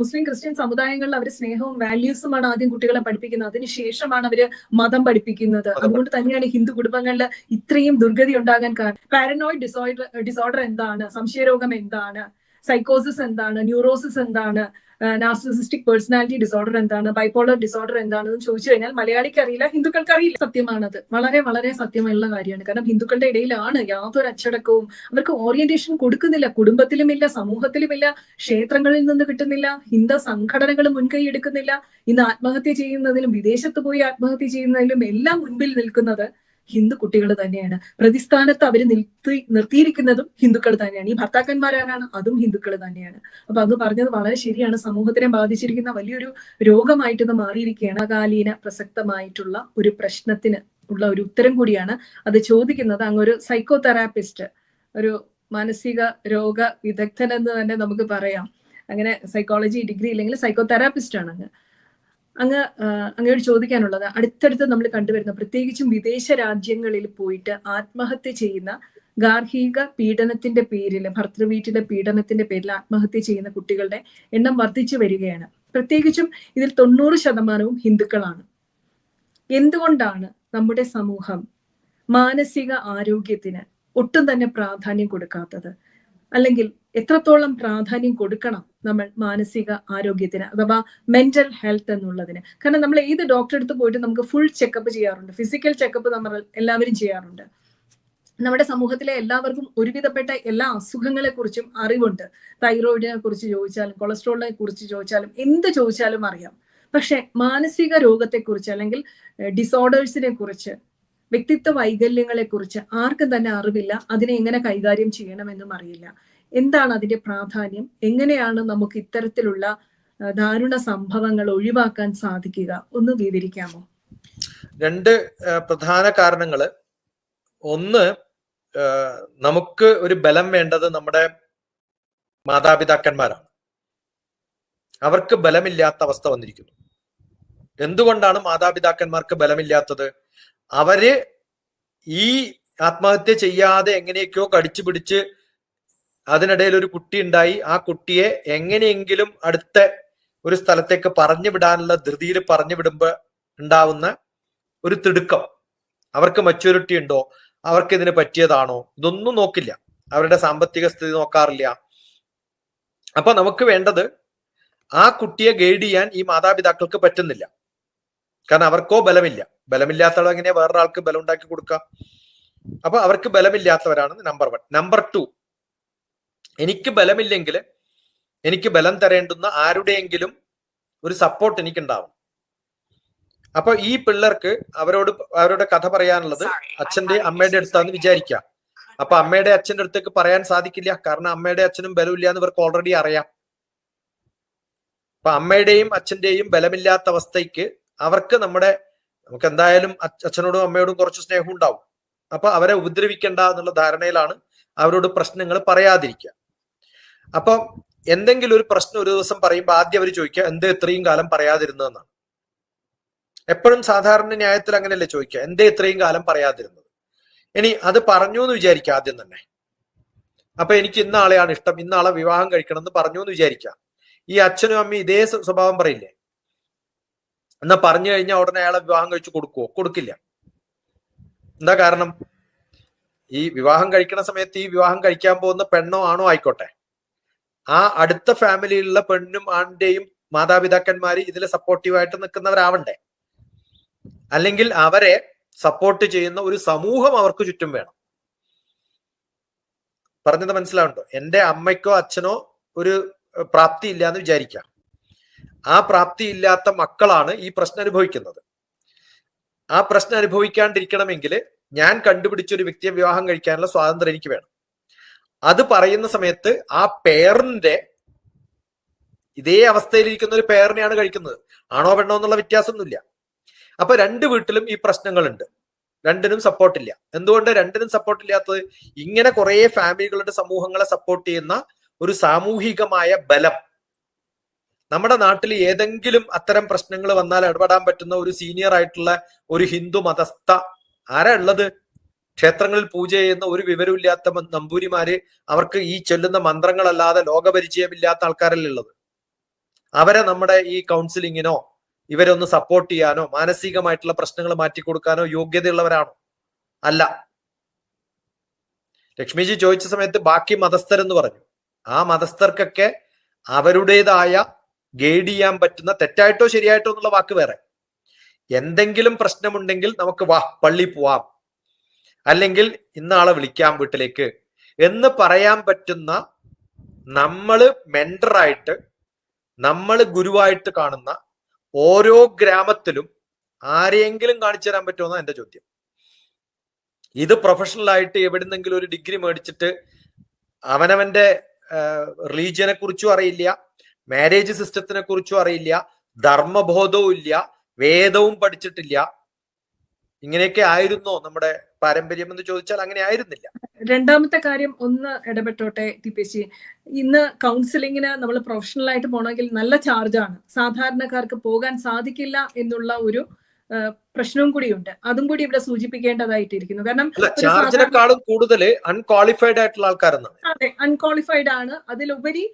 Muslim Christian സമുദായങ്ങളിൽ അവർ സ്നേഹവും വാല്യൂസുമാണ് ആദ്യം കുട്ടികളെ പഠിപ്പിക്കുന്നത്. അതിനുശേഷമാണ് അവർ മതം പഠിപ്പിക്കുന്നത്. അതുകൊണ്ട് തന്നെയാണ് ഹിന്ദു കുടുംബങ്ങളിൽ ഇത്രയും ദുർഗതി ഉണ്ടാകാൻ കാരണം. പാരനോയിഡ് ഡിസോർഡർ ഡിസോർഡർ എന്താണ്? സംശയരോഗം എന്താണ്? സൈക്കോസിസ് എന്താണ് ന്യൂറോസിസ് എന്താണ് നാർസിസിസ്റ്റിക് പേഴ്സണാലിറ്റി ഡിസോർഡർ എന്താണ് ബൈപോളർ ഡിസോർഡർ എന്താണെന്ന് ചോദിച്ചു കഴിഞ്ഞാൽ മലയാളിക്ക് അറിയില്ല ഹിന്ദുക്കൾക്ക് അറിയില്ല. സത്യമാണത്. വളരെ വളരെ സത്യമുള്ള കാര്യമാണ്. കാരണം ഹിന്ദുക്കളുടെ ഇടയിലാണ് യാതൊരു അച്ചടക്കവും അവർക്ക് ഓറിയന്റേഷൻ കൊടുക്കുന്നില്ല. കുടുംബത്തിലുമില്ല സമൂഹത്തിലുമില്ല ക്ഷേത്രങ്ങളിൽ നിന്ന് കിട്ടുന്നില്ല ഹിന്ദു സംഘടനകൾ മുൻകൈ എടുക്കുന്നില്ല. ഇന്ന് ആത്മഹത്യ ചെയ്യുന്നതിലും വിദേശത്ത് പോയി ആത്മഹത്യ ചെയ്യുന്നതിലും എല്ലാം മുൻപിൽ നിൽക്കുന്നത് ഹിന്ദു കുട്ടികൾ തന്നെയാണ്. പ്രതിസ്ഥാനത്ത് അവർ നിർത്തി നിർത്തിയിരിക്കുന്നതും ഹിന്ദുക്കൾ തന്നെയാണ്. ഈ ഭർത്താക്കന്മാരാരാണ് അതും ഹിന്ദുക്കൾ തന്നെയാണ്. അപ്പൊ അത് പറഞ്ഞത് വളരെ ശരിയാണ്. സമൂഹത്തിനെ ബാധിച്ചിരിക്കുന്ന വലിയൊരു രോഗമായിട്ട് ഇത് മാറിയിരിക്കുകയാണ്. കാലീന പ്രസക്തമായിട്ടുള്ള ഒരു പ്രശ്നത്തിന് ഉള്ള ഒരു ഉത്തരം കൂടിയാണ് അത് ചോദിക്കുന്നത്. അങ്ങ് ഒരു സൈക്കോ തെറാപ്പിസ്റ്റ് ഒരു മാനസിക രോഗ വിദഗ്ധൻ എന്ന് തന്നെ നമുക്ക് പറയാം. അങ്ങനെ സൈക്കോളജി ഡിഗ്രി ഇല്ലെങ്കിൽ സൈക്കോ തെറാപ്പിസ്റ്റ് ആണ് അങ്ങ് അങ്ങ് അങ്ങോട്ട് ചോദിക്കാനുള്ളത്. അടുത്തടുത്ത് നമ്മൾ കണ്ടുവരുന്ന പ്രത്യേകിച്ചും വിദേശ രാജ്യങ്ങളിൽ പോയിട്ട് ആത്മഹത്യ ചെയ്യുന്ന ഗാർഹിക പീഡനത്തിന്റെ പേരിൽ ഭർത്തൃവീട്ടിലെ പീഡനത്തിന്റെ പേരിൽ ആത്മഹത്യ ചെയ്യുന്ന കുട്ടികളുടെ എണ്ണം വർദ്ധിച്ചു വരികയാണ്. പ്രത്യേകിച്ചും ഇതിൽ തൊണ്ണൂറ് ശതമാനവും ഹിന്ദുക്കളാണ്. എന്തുകൊണ്ടാണ് നമ്മുടെ സമൂഹം മാനസിക ആരോഗ്യത്തിന് ഒട്ടും തന്നെ പ്രാധാന്യം കൊടുക്കാത്തത്? അല്ലെങ്കിൽ എത്രത്തോളം പ്രാധാന്യം കൊടുക്കണം? നമ്മൾ മാനസിക ആരോഗ്യത്തിന് അഥവാ മെന്റൽ ഹെൽത്ത് എന്നുള്ളതിന്. കാരണം നമ്മൾ ഏത് ഡോക്ടറെ അടുത്ത് പോയിട്ട് നമുക്ക് ഫുൾ ചെക്കപ്പ് ചെയ്യാറുണ്ട്? ഫിസിക്കൽ ചെക്കപ്പ് നമ്മൾ എല്ലാവരും ചെയ്യാറുണ്ട്. നമ്മുടെ സമൂഹത്തിലെ എല്ലാവർക്കും ഒരുവിധപ്പെട്ട എല്ലാ അസുഖങ്ങളെ കുറിച്ചും അറിവുണ്ട്. തൈറോയിഡിനെ കുറിച്ച് ചോദിച്ചാലും കൊളസ്ട്രോളിനെ കുറിച്ച് ചോദിച്ചാലും എന്ത് ചോദിച്ചാലും അറിയാം. പക്ഷെ മാനസിക രോഗത്തെക്കുറിച്ച് അല്ലെങ്കിൽ ഡിസോർഡേഴ്സിനെ കുറിച്ച് വ്യക്തിത്വ വൈകല്യങ്ങളെ കുറിച്ച് ആർക്കും തന്നെ അറിവില്ല. അതിനെ എങ്ങനെ കൈകാര്യം ചെയ്യണമെന്നും അറിയില്ല. എന്താണ് അതിന്റെ പ്രാധാന്യം? എങ്ങനെയാണ് നമുക്ക് ഇത്തരത്തിലുള്ള ദാരുണ സംഭവങ്ങൾ ഒഴിവാക്കാൻ സാധിക്കുക? ഒന്ന് വിവരിക്കാമോ? രണ്ട് പ്രധാന കാരണങ്ങൾ. ഒന്ന് നമുക്ക് ഒരു ബലം വേണ്ടത് നമ്മുടെ മാതാപിതാക്കന്മാരാണ്. അവർക്ക് ബലമില്ലാത്ത അവസ്ഥ വന്നിരിക്കുന്നു. എന്തുകൊണ്ടാണ് മാതാപിതാക്കന്മാർക്ക് ബലമില്ലാത്തത്? അവർ ഈ ആത്മഹത്യ ചെയ്യാതെ എങ്ങനെയൊക്കെയോ കടിച്ചു പിടിച്ച് അതിനിടയിൽ ഒരു കുട്ടി ഉണ്ടായി. ആ കുട്ടിയെ എങ്ങനെയെങ്കിലും അടുത്ത ഒരു സ്ഥലത്തേക്ക് പറഞ്ഞു വിടാനുള്ള ധൃതിയിൽ പറഞ്ഞു വിടുമ്പോ ഉണ്ടാവുന്ന ഒരു തിടുക്കം. അവർക്ക് മെച്യൂരിറ്റി ഉണ്ടോ? അവർക്ക് ഇതിന് പറ്റിയതാണോ? ഇതൊന്നും നോക്കില്ല. അവരുടെ സാമ്പത്തിക സ്ഥിതി നോക്കാറില്ല. അപ്പൊ നമുക്ക് വേണ്ടത് ആ കുട്ടിയെ ഗൈഡ് ചെയ്യാൻ ഈ മാതാപിതാക്കൾക്ക് പറ്റുന്നില്ല. കാരണം അവർക്കോ ബലമില്ല. ബലമില്ലാത്ത എങ്ങനെയാ വേറൊരാൾക്ക് ബലം ഉണ്ടാക്കി കൊടുക്കാം അപ്പൊ അവർക്ക് ബലമില്ലാത്തവരാണ് നമ്പർ വൺ നമ്പർ ടു എനിക്ക് ബലമില്ലെങ്കിൽ എനിക്ക് ബലം തരേണ്ടുന്ന ആരുടെയെങ്കിലും ഒരു സപ്പോർട്ട് എനിക്കുണ്ടാവും അപ്പൊ ഈ പിള്ളേർക്ക് അവരോട് അവരുടെ കഥ പറയാനുള്ളത് അച്ഛന്റെ അമ്മയുടെ അടുത്താന്ന് വിചാരിക്കാം അപ്പൊ അമ്മയുടെ അച്ഛന്റെ അടുത്തേക്ക് പറയാൻ സാധിക്കില്ല. കാരണം അമ്മയുടെ അച്ഛനും ബലമില്ല എന്ന് ഇവർക്ക് ഓൾറെഡി അറിയാം. അപ്പൊ അമ്മയുടെയും അച്ഛന്റെയും ബലമില്ലാത്ത അവസ്ഥയ്ക്ക് അവർക്ക് നമ്മുടെ നമുക്ക് എന്തായാലും അച്ഛനോടും അമ്മയോടും കുറച്ച് സ്നേഹം ഉണ്ടാവും. അപ്പൊ അവരെ ഉപദ്രവിക്കേണ്ട എന്നുള്ള ധാരണയിലാണ് അവരോട് പ്രശ്നങ്ങൾ പറയാതിരിക്കുക. അപ്പൊ എന്തെങ്കിലും ഒരു പ്രശ്നം ഒരു ദിവസം പറയുമ്പോൾ ആദ്യം അവർ ചോദിക്കുക എന്തേ ഇത്രയും കാലം പറയാതിരുന്നതെന്നാണ് എപ്പോഴും സാധാരണ ന്യായത്തിൽ അങ്ങനെയല്ലേ ചോദിക്കുക എന്തേ ഇത്രയും കാലം പറയാതിരുന്നത്? ഇനി അത് പറഞ്ഞു എന്ന് വിചാരിക്കുക ആദ്യം തന്നെ. അപ്പൊ എനിക്ക് ഇന്ന ആളെയാണ് ഇഷ്ടം ഇന്ന ആളെ വിവാഹം കഴിക്കണം എന്ന് പറഞ്ഞു എന്ന് വിചാരിക്കുക. ഈ അച്ഛനും അമ്മയും ഇതേ സ്വഭാവം പറയില്ലേ? എന്നാ പറഞ്ഞു കഴിഞ്ഞാൽ ഉടനെ അയാളെ വിവാഹം കഴിച്ചു കൊടുക്കുവോ? കൊടുക്കില്ല. എന്താ കാരണം? ഈ വിവാഹം കഴിക്കുന്ന സമയത്ത് ഈ വിവാഹം കഴിക്കാൻ പോകുന്ന പെണ്ണോ ആണോ ആയിക്കോട്ടെ? ആ അടുത്ത ഫാമിലിയിലുള്ള പെണ്ണും ആണിന്റെയും മാതാപിതാക്കന്മാര് ഇതിൽ സപ്പോർട്ടീവായിട്ട് നിൽക്കുന്നവരാവണ്ടേ? അല്ലെങ്കിൽ അവരെ സപ്പോർട്ട് ചെയ്യുന്ന ഒരു സമൂഹം അവർക്ക് ചുറ്റും വേണം. പറഞ്ഞത് മനസ്സിലാവുണ്ടോ എന്റെ അമ്മയ്ക്കോ അച്ഛനോ ഒരു പ്രാപ്തി ഇല്ല എന്ന് വിചാരിക്കാം. ആ പ്രാപ്തി ഇല്ലാത്ത മക്കളാണ് ഈ പ്രശ്നം അനുഭവിക്കുന്നത്. ആ പ്രശ്നം അനുഭവിക്കാണ്ടിരിക്കണമെങ്കിൽ ഞാൻ കണ്ടുപിടിച്ച ഒരു വ്യക്തിയെ വിവാഹം കഴിക്കാനുള്ള സ്വാതന്ത്ര്യം എനിക്ക് വേണം. അത് പറയുന്ന സമയത്ത് ആ പേറിന്റെ ഇതേ അവസ്ഥയിലിരിക്കുന്ന ഒരു പേറിനെയാണ് കഴിക്കുന്നത്. ആണോ പെണ്ണോ എന്നുള്ള വ്യത്യാസമൊന്നുമില്ല. അപ്പൊ രണ്ട് വീട്ടിലും ഈ പ്രശ്നങ്ങളുണ്ട്. രണ്ടിനും സപ്പോർട്ടില്ല എന്തുകൊണ്ട് രണ്ടിനും സപ്പോർട്ട് ഇല്ലാത്തത്? ഇങ്ങനെ കുറെ ഫാമിലികളുടെ സമൂഹങ്ങളെ സപ്പോർട്ട് ചെയ്യുന്ന ഒരു സാമൂഹികമായ ബലം. നമ്മുടെ നാട്ടിൽ ഏതെങ്കിലും അത്തരം പ്രശ്നങ്ങൾ വന്നാൽ ഇടപെടാൻ പറ്റുന്ന ഒരു സീനിയർ ആയിട്ടുള്ള ഒരു ഹിന്ദു മതസ്ഥ ആരാ ഉള്ളത്? ക്ഷേത്രങ്ങളിൽ പൂജ ചെയ്യുന്ന ഒരു വിവരമില്ലാത്ത നമ്പൂരിമാര് അവർക്ക് ഈ ചൊല്ലുന്ന മന്ത്രങ്ങളല്ലാതെ ലോകപരിചയമില്ലാത്ത ആൾക്കാരല്ലേ ഉള്ളത്. അവരെ നമ്മുടെ ഈ കൗൺസിലിങ്ങിനോ ഇവരൊന്ന് സപ്പോർട്ട് ചെയ്യാനോ മാനസികമായിട്ടുള്ള പ്രശ്നങ്ങൾ മാറ്റി കൊടുക്കാനോ യോഗ്യതയുള്ളവരാണോ? അല്ല. ലക്ഷ്മിജി ചോദിച്ച സമയത്ത് ബാക്കി മതസ്ഥരെന്ന് പറഞ്ഞു. ആ മതസ്ഥർക്കൊക്കെ അവരുടേതായ ഗൈഡ് ചെയ്യാൻ പറ്റുന്ന തെറ്റായിട്ടോ ശരിയായിട്ടോ എന്നുള്ള വാക്ക് വേറെ. എന്തെങ്കിലും പ്രശ്നമുണ്ടെങ്കിൽ നമുക്ക് വാ പള്ളി പോവാം. അല്ലെങ്കിൽ ഇന്നാളെ വിളിക്കാം വീട്ടിലേക്ക് എന്ന് പറയാൻ പറ്റുന്ന നമ്മൾ മെന്ററായിട്ട് നമ്മൾ ഗുരുവായിട്ട് കാണുന്ന ഓരോ ഗ്രാമത്തിലും ആരെയെങ്കിലും കാണിച്ചു തരാൻ പറ്റുമെന്ന എന്റെ ചോദ്യം. ഇത് പ്രൊഫഷണൽ ആയിട്ട് എവിടുന്നെങ്കിലും ഒരു ഡിഗ്രി മേടിച്ചിട്ട് അവനവന്റെ റിലീജിയനെ കുറിച്ചും അറിയില്ല മാരേജ് സിസ്റ്റത്തിനെ കുറിച്ചും അറിയില്ല ധർമ്മബോധവും ഇല്ല വേദവും പഠിച്ചിട്ടില്ല. ഇങ്ങനെയൊക്കെ ആയിരുന്നോ നമ്മുടെ പാരമ്പര്യം എന്ന് ചോദിച്ചാൽ അങ്ങനെ ആയിരുന്നില്ല. രണ്ടാമത്തെ കാര്യം ഒന്ന് ഇടപെട്ടോട്ടെ ടിപ്പേശി ഇന്ന് കൗൺസിലിങ്ങിന് നമ്മൾ പ്രൊഫഷണൽ ആയിട്ട് പോകണമെങ്കിൽ നല്ല ചാർജാണ് സാധാരണക്കാർക്ക് പോകാൻ സാധിക്കില്ല എന്നുള്ള ഒരു പ്രശ്നവും കൂടിയുണ്ട്. അതും കൂടി ഇവിടെ സൂചിപ്പിക്കേണ്ടതായിട്ടിരിക്കുന്നു. കാരണം ചാർജിനെക്കാളും കൂടുതൽ അൺക്വാളിഫൈഡ് ആയിട്ടുള്ള ആൾക്കാരെന്നാണ്. അതെ അൺക്വാളിഫൈഡ് ആണ്. അതിലുപരി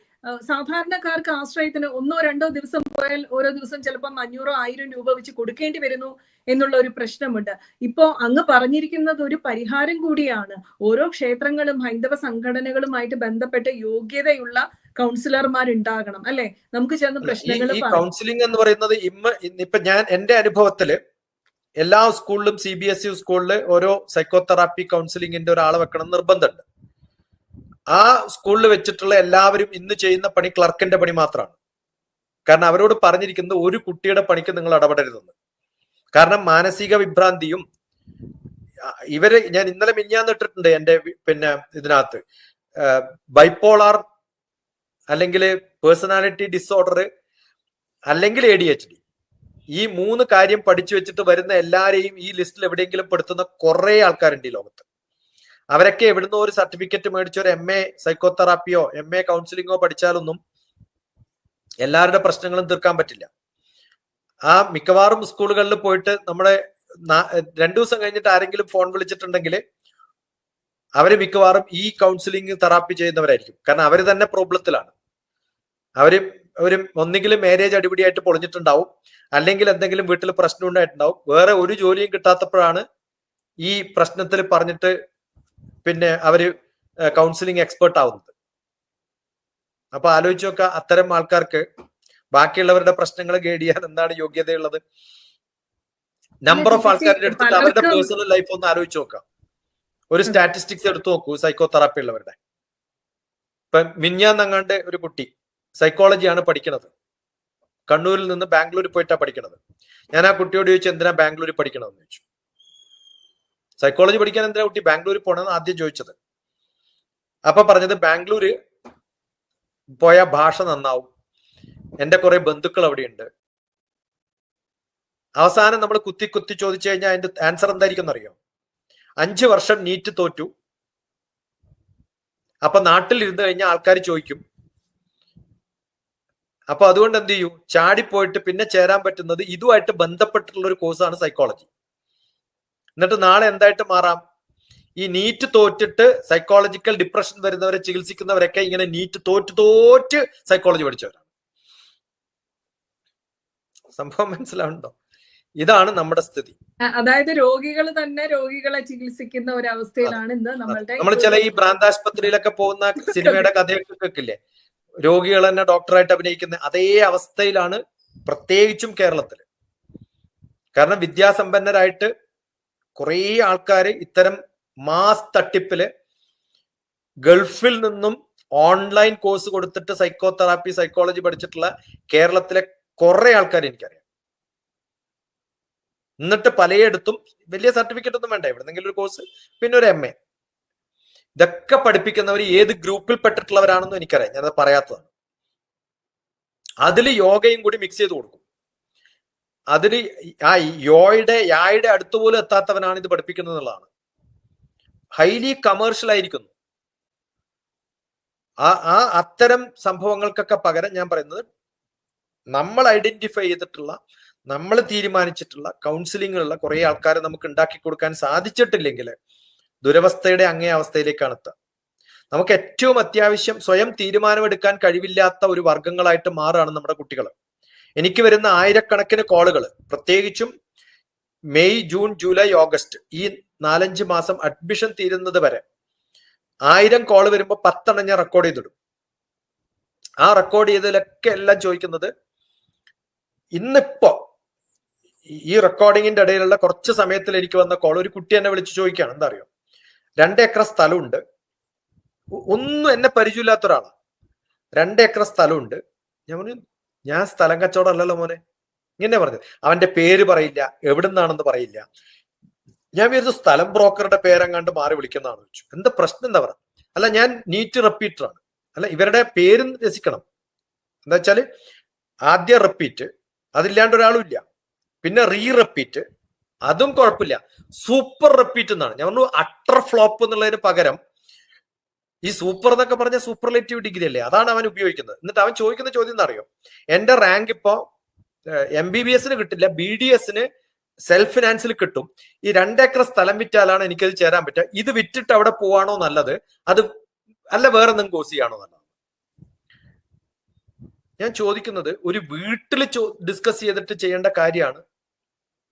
സാധാരണക്കാർക്ക് ആശ്രയത്തിന് ഒന്നോ രണ്ടോ ദിവസം പോയാൽ ഓരോ ദിവസം ചിലപ്പം അഞ്ഞൂറോ ആയിരം രൂപ വെച്ച് കൊടുക്കേണ്ടി വരുന്നു എന്നുള്ള ഒരു പ്രശ്നമുണ്ട്. ഇപ്പോ അങ്ങ് പറഞ്ഞിരിക്കുന്നത് ഒരു പരിഹാരം കൂടിയാണ്. ഓരോ ക്ഷേത്രങ്ങളും ഹൈന്ദവ സംഘടനകളുമായിട്ട് ബന്ധപ്പെട്ട് യോഗ്യതയുള്ള കൗൺസിലർമാർ ഉണ്ടാകണം അല്ലെ? നമുക്ക് ഈ പ്രശ്നങ്ങൾ കൗൺസിലിംഗ് എന്ന് പറയുന്നത് ഇമ്മ ഇപ്പൊ ഞാൻ എന്റെ അനുഭവത്തിൽ എല്ലാ സ്കൂളിലും സി ബി എസ് ഇ സ്കൂളിൽ ഓരോ സൈക്കോതെറാപ്പി കൗൺസിലിംഗിന്റെ ഒരാളെ വെക്കണം നിർബന്ധമുണ്ട്. ആ സ്കൂളിൽ വെച്ചിട്ടുള്ള എല്ലാവരും ഇന്ന് ചെയ്യുന്ന പണി ക്ലർക്കിന്റെ പണി മാത്രമാണ്. കാരണം അവരോട് പറഞ്ഞിരിക്കുന്നത് ഒരു കുട്ടിയുടെ പണിക്ക് നിങ്ങൾ ഇടപെടരുതെന്ന്. കാരണം മാനസിക വിഭ്രാന്തിയും ഇവർ ഞാൻ ഇന്നലെ മിഞ്ഞാന്ന് ഇട്ടിട്ടുണ്ട് എന്റെ വി- പിന്നെ ഇതിനകത്ത്. ബൈപ്പോളാർ അല്ലെങ്കിൽ പേഴ്സണാലിറ്റി ഡിസോർഡർ അല്ലെങ്കിൽ എ ഡി എച്ച് ഡി ഈ മൂന്ന് കാര്യം പഠിച്ചു വെച്ചിട്ട് വരുന്ന എല്ലാരെയും ഈ ലിസ്റ്റിൽ എവിടെയെങ്കിലും പെടുത്തുന്ന കുറെ ആൾക്കാരുണ്ട് ഈ ലോകത്ത്. അവരൊക്കെ എവിടുന്നോ ഒരു സർട്ടിഫിക്കറ്റ് മേടിച്ച ഒരു എം എ സൈക്കോതെറാപ്പിയോ എം എ കൗൺസിലിങ്ങോ പഠിച്ചാലൊന്നും എല്ലാവരുടെ പ്രശ്നങ്ങളും തീർക്കാൻ പറ്റില്ല. ആ മിക്കവാറും സ്കൂളുകളിൽ പോയിട്ട് നമ്മുടെ രണ്ടു ദിവസം കഴിഞ്ഞിട്ട് ആരെങ്കിലും ഫോൺ വിളിച്ചിട്ടുണ്ടെങ്കിൽ അവർ മിക്കവാറും ഈ കൗൺസിലിംഗ് തെറാപ്പി ചെയ്യുന്നവരായിരിക്കും. കാരണം അവർ തന്നെ പ്രോബ്ലത്തിലാണ്. അവർ അവർ ഒന്നെങ്കിലും മാരേജ് അടിപൊളിയായിട്ട് പൊളിഞ്ഞിട്ടുണ്ടാവും. അല്ലെങ്കിൽ എന്തെങ്കിലും വീട്ടിൽ പ്രശ്നം ഉണ്ടായിട്ടുണ്ടാവും വേറെ ഒരു ജോലിയും കിട്ടാത്തപ്പോഴാണ് ഈ പ്രശ്നത്തിൽ പറഞ്ഞിട്ട് പിന്നെ അവർ കൗൺസിലിംഗ് എക്സ്പേർട്ട് ആവുന്നത്. അപ്പൊ ആലോചിച്ച് നോക്കുക അത്തരം ആൾക്കാർക്ക് ബാക്കിയുള്ളവരുടെ പ്രശ്നങ്ങൾ ഗൈഡ് ചെയ്യാൻ എന്താണ് യോഗ്യതയുള്ളത്? നമ്പർ ഓഫ് ആൾക്കാരുടെ എടുത്തിട്ട് അവരുടെ പേഴ്സണൽ ലൈഫ് ഒന്ന് ആലോചിച്ച് നോക്കാം. ഒരു സ്റ്റാറ്റിസ്റ്റിക്സ് എടുത്തു നോക്കൂ സൈക്കോതെറാപ്പി ഉള്ളവരുടെ. ഇപ്പൊ മിഞ്ഞാന്നങ്ങാണ്ട് ഒരു കുട്ടി സൈക്കോളജിയാണ് പഠിക്കുന്നത് കണ്ണൂരിൽ നിന്ന് ബാംഗ്ലൂരിൽ പോയിട്ടാണ് പഠിക്കണത്. ഞാൻ ആ കുട്ടിയോട് ചോദിച്ചു എന്തിനാ ബാംഗ്ലൂരിൽ പഠിക്കണമെന്ന് ചോദിച്ചു. സൈക്കോളജി പഠിക്കാൻ എന്തിനാ കുട്ടി ബാംഗ്ലൂരിൽ പോകണമെന്ന് ആദ്യം ചോദിച്ചത്. അപ്പൊ പറഞ്ഞത് ബാംഗ്ലൂര് പോയ ഭാഷ നന്നാവും. എന്റെ കുറെ ബന്ധുക്കൾ അവിടെയുണ്ട്. അവസാനം നമ്മൾ കുത്തി കുത്തി ചോദിച്ചു കഴിഞ്ഞാൽ അതിന്റെ ആൻസർ എന്തായിരിക്കും അറിയോ അഞ്ച് വർഷം നീറ്റ് തോറ്റു. അപ്പൊ നാട്ടിൽ ഇരുന്ന് കഴിഞ്ഞാൽ ആൾക്കാർ ചോദിക്കും. അപ്പൊ അതുകൊണ്ട് എന്ത് ചെയ്യൂ? ചാടിപ്പോയിട്ട് പിന്നെ ചേരാൻ പറ്റുന്നത് ഇതുമായിട്ട് ബന്ധപ്പെട്ടിട്ടുള്ള ഒരു കോഴ്സാണ് സൈക്കോളജി എന്നിട്ട് നാളെ എന്തായിട്ട് മാറാം? ഈ നീറ്റ് തോറ്റിട്ട് സൈക്കോളജിക്കൽ ഡിപ്രഷൻ വരുന്നവരെ ചികിത്സിക്കുന്നവരൊക്കെ ഇങ്ങനെ നീറ്റ് തോറ്റ് തോറ്റ് സൈക്കോളജി പഠിച്ചവരാണ് സംഭവം മനസ്സിലാവുന്നുണ്ടോ? ഇതാണ് നമ്മുടെ സ്ഥിതി. അതായത് രോഗികൾ തന്നെ രോഗികളെ ചികിത്സിക്കുന്ന ഒരു അവസ്ഥയിലാണ് ഇന്ന് നമ്മളുടെ നമ്മൾ ചില ഈ ഭ്രാന്താശുപത്രിയിലൊക്കെ പോകുന്ന സിനിമയുടെ കഥയൊക്കെ കേൾക്കില്ലേ? രോഗികൾ തന്നെ ഡോക്ടറായിട്ട് അഭിനയിക്കുന്ന അതേ അവസ്ഥയിലാണ് പ്രത്യേകിച്ചും കേരളത്തിൽ കാരണം വിദ്യാസമ്പന്നരായിട്ട് കുറേ ആൾക്കാർ ഇത്തരം മാസ് തട്ടിപ്പിൽ ഗൾഫിൽ നിന്നും ഓൺലൈൻ കോഴ്സ് കൊടുത്തിട്ട് സൈക്കോ തെറാപ്പി സൈക്കോളജി പഠിച്ചിട്ടുള്ള കേരളത്തിലെ കുറെ ആൾക്കാർ എനിക്കറിയാം. എന്നിട്ട് പലയിടത്തും വലിയ സർട്ടിഫിക്കറ്റ് ഒന്നും വേണ്ട. എവിടെന്നെങ്കിലും ഒരു കോഴ്സ് പിന്നെ ഒരു എം എ ഇതൊക്കെ പഠിപ്പിക്കുന്നവർ ഏത് ഗ്രൂപ്പിൽ പെട്ടിട്ടുള്ളവരാണെന്നും എനിക്കറിയാം. ഞാനത് പറയാത്തതാണ്. അതിൽ യോഗയും കൂടി മിക്സ് ചെയ്ത് കൊടുക്കും. അതിൽ ആ യോയുടെ യായുടെ അടുത്തുപോലും എത്താത്തവനാണ് ഇത് പഠിപ്പിക്കുന്നത് എന്നുള്ളതാണ്. ഹൈലി കമേഴ്ഷ്യൽ ആയിരിക്കുന്നു. ആ ആ അത്തരം സംഭവങ്ങൾക്കൊക്കെ പകരം ഞാൻ പറയുന്നത് നമ്മൾ ഐഡന്റിഫൈ ചെയ്തിട്ടുള്ള നമ്മൾ തീരുമാനിച്ചിട്ടുള്ള കൗൺസിലിങ്ങിലുള്ള കുറെ ആൾക്കാരെ നമുക്ക് ഉണ്ടാക്കി കൊടുക്കാൻ സാധിച്ചിട്ടില്ലെങ്കിൽ ദുരവസ്ഥയുടെ അങ്ങേ അവസ്ഥയിലേക്കാണ് എത്തുക. നമുക്ക് ഏറ്റവും അത്യാവശ്യം സ്വയം തീരുമാനമെടുക്കാൻ കഴിവില്ലാത്ത ഒരു വർഗങ്ങളായിട്ട് മാറുകയാണ് നമ്മുടെ കുട്ടികൾ. എനിക്ക് വരുന്ന ആയിരക്കണക്കിന് കോളുകൾ. പ്രത്യേകിച്ചും മെയ് ജൂൺ ജൂലൈ ഓഗസ്റ്റ് ഈ നാലഞ്ച് മാസം അഡ്മിഷൻ തീരുന്നത് വരെ ആയിരം കോൾ വരുമ്പോൾ പത്തെണ്ണം ഞാൻ റെക്കോർഡ് ചെയ്തിടും. ആ റെക്കോർഡ് ചെയ്തതിലൊക്കെ എല്ലാം ചോദിക്കുന്നത് ഇന്നിപ്പോ ഈ റെക്കോർഡിങ്ങിന്റെ ഇടയിലുള്ള കുറച്ച് സമയത്തിൽ എനിക്ക് വന്ന കോൾ ഒരു കുട്ടി എന്നെ വിളിച്ച് ചോദിക്കുകയാണ്. എന്താ അറിയോ? രണ്ട് ഏക്കർ സ്ഥലമുണ്ട്. ഒന്നും എന്നെ പരിചയമില്ലാത്ത ഒരാളാണ് രണ്ട് ഏക്കർ സ്ഥലമുണ്ട്. ഞാൻ പറഞ്ഞു ഞാൻ സ്ഥലം കച്ചവടം അല്ലല്ലോ മോനെ. ഇങ്ങനെ പറഞ്ഞത്. അവന്റെ പേര് പറയില്ല എവിടുന്നാണെന്ന് പറയില്ല. ഞാൻ വിചാരിച്ചു സ്ഥലം ബ്രോക്കറുടെ പേരെങ്ങാണ്ട് മാറി വിളിക്കുന്നതാണ് വെച്ചു എന്താ പ്രശ്നം എന്താ പറയുക? അല്ല ഞാൻ നീറ്റ് റിപ്പീറ്റർ ആണ് അല്ല ഇവരുടെ പേരും രസിക്കണം. എന്താ വെച്ചാൽ ആദ്യ റിപ്പീറ്റ് അതില്ലാണ്ട് ഒരാളും ഇല്ല. പിന്നെ റീ റിപ്പീറ്റ് അതും കുഴപ്പമില്ല. സൂപ്പർ റിപ്പീറ്റ് എന്നാണ്. ഞാൻ പറഞ്ഞു അട്ടർ ഫ്ലോപ്പ് എന്നുള്ളതിന് പകരം ഈ സൂപ്പർ എന്നൊക്കെ പറഞ്ഞ സൂപ്പർലേറ്റീവ് ഡിഗ്രി അല്ലേ? അതാണ് അവൻ ഉപയോഗിക്കുന്നത്. എന്നിട്ട് അവൻ ചോദിക്കുന്ന ചോദ്യം എന്താ അറിയോ? എന്റെ റാങ്ക് ഇപ്പോ എം ബി ബി എസിന് കിട്ടില്ല ബി ഡി എസിന് സെൽഫ് ഫിനാൻസിൽ കിട്ടും. ഈ രണ്ടേക്കർ സ്ഥലം വിറ്റാലാണ് എനിക്കത് ചേരാൻ പറ്റുക. ഇത് വിറ്റിട്ട് അവിടെ പോവാണോ നല്ലത്? അത് അല്ല വേറെ എന്തെങ്കിലും കോഴ്സ് ചെയ്യാണോ നല്ലത്? ഞാൻ ചോദിക്കുന്നത് ഒരു വീട്ടിൽ ഡിസ്കസ് ചെയ്തിട്ട് ചെയ്യേണ്ട കാര്യമാണ്.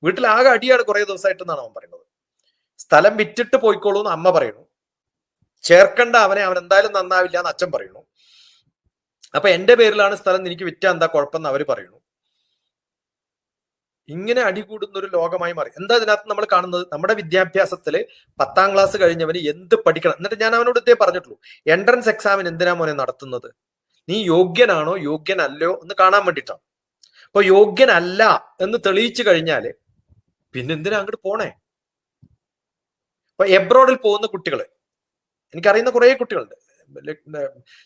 വീട്ടിൽ ആകെ അടിയാണ് കുറെ ദിവസമായിട്ടെന്നാണ് അവൻ പറയുന്നത്. സ്ഥലം വിറ്റിട്ട് പോയിക്കോളൂ എന്ന് അമ്മ പറയുന്നു. ചേർക്കണ്ട അവനെ അവൻ എന്തായാലും നന്നാവില്ല എന്ന് അച്ഛൻ പറയുന്നു. അപ്പൊ എന്റെ പേരിലാണ് സ്ഥലം എനിക്ക് വിറ്റാ എന്താ കുഴപ്പമെന്ന് അവർ പറയുന്നു. ഇങ്ങനെ അടികൂടുന്ന ഒരു ലോകമായി മാറി. എന്താ ഇതിനകത്ത് നമ്മൾ കാണുന്നത്? നമ്മുടെ വിദ്യാഭ്യാസത്തിൽ പത്താം ക്ലാസ് കഴിഞ്ഞവന് എന്ത് പഠിക്കണം? എന്നിട്ട് ഞാൻ അവനോട് ഇതേ പറഞ്ഞിട്ടുള്ളൂ. എൻട്രൻസ് എക്സാമിന് എന്തിനാ മോനെ നടത്തുന്നത്? നീ യോഗ്യനാണോ? യോഗ്യനല്ലോ എന്ന് കാണാൻ വേണ്ടിയിട്ടാണ്. അപ്പൊ യോഗ്യനല്ല എന്ന് തെളിയിച്ചു കഴിഞ്ഞാൽ പിന്നെന്തിനാ അങ്ങോട്ട് പോണേ? അപ്പൊ എബ്രോഡിൽ പോകുന്ന കുട്ടികൾ എനിക്കറിയുന്ന കുറെ കുട്ടികളുണ്ട്.